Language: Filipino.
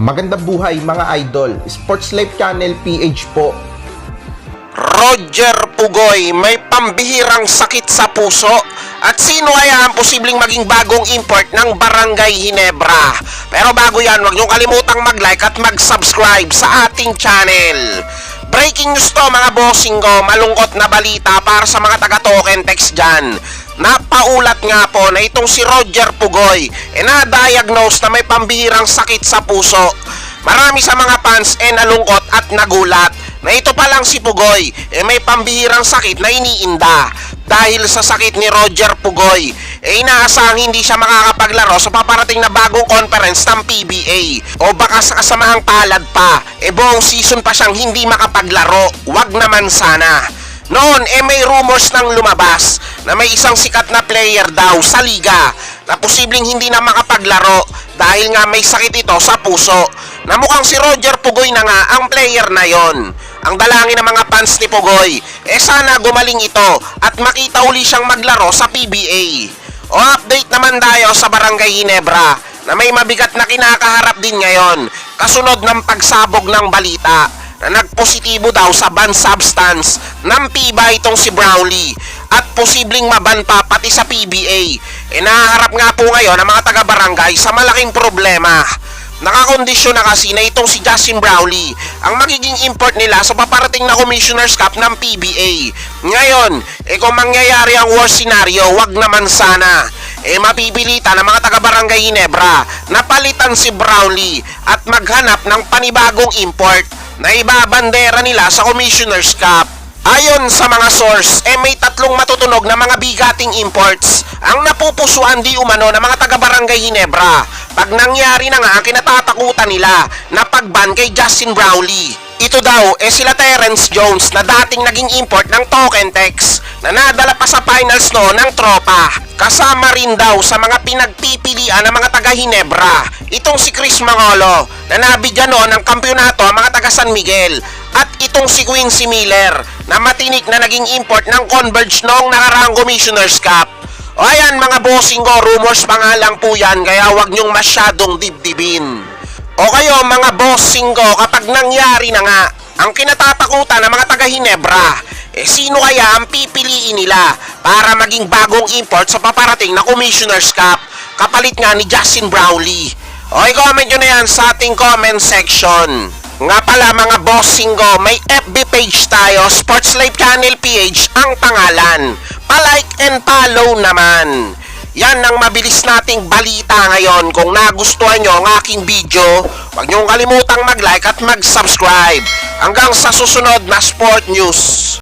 Magandang buhay mga idol. Sports Life Channel PH po. Roger Pugoy may pambihirang sakit sa puso at sino kaya ang posibleng maging bagong import ng Barangay Hinebra? Pero bago yan, huwag niyong kalimutang mag-like at mag-subscribe sa ating channel. Breaking news to mga bossing ko, malungkot na balita para sa mga taga-token text dyan. Napaulat nga po na itong si Roger Pugoy e na-diagnose na may pambihirang sakit sa puso. Marami sa mga fans e nalungkot at nagulat na ito pa lang si Pugoy e may pambihirang sakit na iniinda. Dahil sa sakit ni Roger Pugoy, e inaasahang hindi siya makakapaglaro sa paparating na bagong conference ng PBA. O baka sa kasamahang palad pa, e buong season pa siyang hindi makapaglaro. Wag naman sana. Noon, eh may rumors nang lumabas na may isang sikat na player daw sa liga na posibleng hindi na makapaglaro dahil nga may sakit ito sa puso. Na mukhang si Roger Pugoy na nga ang player na yon. Ang dalangin ng mga fans ni Pugoy, eh sana gumaling ito at makita uli siyang maglaro sa PBA. O update naman tayo sa Barangay Ginebra na may mabigat na kinakaharap din ngayon kasunod ng pagsabog ng balita na nagpositibo daw sa ban substance ng PIBA itong si Brownlee at posibleng maban pa pati sa PBA. E nahaharap nga po ngayon ang mga taga-barangay sa malaking problema. Nakakondisyon na kasi na itong si Justin Brownlee ang magiging import nila sa paparating na Commissioner's Cup ng PBA. Ngayon, eh kung mangyayari ang worst scenario, wag naman sana. Eh mapipilitan ng mga taga-barangay Ginebra na palitan si Brownlee at maghanap ng panibagong import na ibabandera nila sa Commissioner's Cup. Ayon sa mga source, eh may tatlong matutunog na mga bigating imports ang napupusuan di umano ng mga taga-barangay Ginebra pag nangyari na nga kinatatakutan nila na pagban kay Justin Brownlee. Ito daw eh sila Terence Jones na dating naging import ng Token Tex na nadala pa sa finals no ng tropa. Kasama rin daw sa mga pinagpipilian ng mga taga Hinebra. Itong si Chris Mangolo na nabigyan noon ng kampyonato ang mga taga San Miguel. At itong si Quincy Miller na matinik na naging import ng Converge noong nakaraang Commissioner's Cup. O ayan mga bossing ko, rumors pa nga lang po yan kaya wag nyong masyadong dibdibin. O kayo mga bossing ko, kapag nangyari na nga, ang kinatatakutan ng mga taga Hinebra, eh sino kaya ang pipiliin nila para maging bagong import sa paparating na Commissioner's Cup kapalit nga ni Justin Brownlee? O i-comment nyo na yan sa ating comment section. Nga pala mga bossing ko, may FB page tayo, Sports Life Channel PH ang pangalan. Pa-like and follow naman. Yan ang mabilis nating balita ngayon. Kung nagustuhan nyo ang aking video, huwag nyo kalimutang mag-like at mag-subscribe. Hanggang sa susunod na Sport News.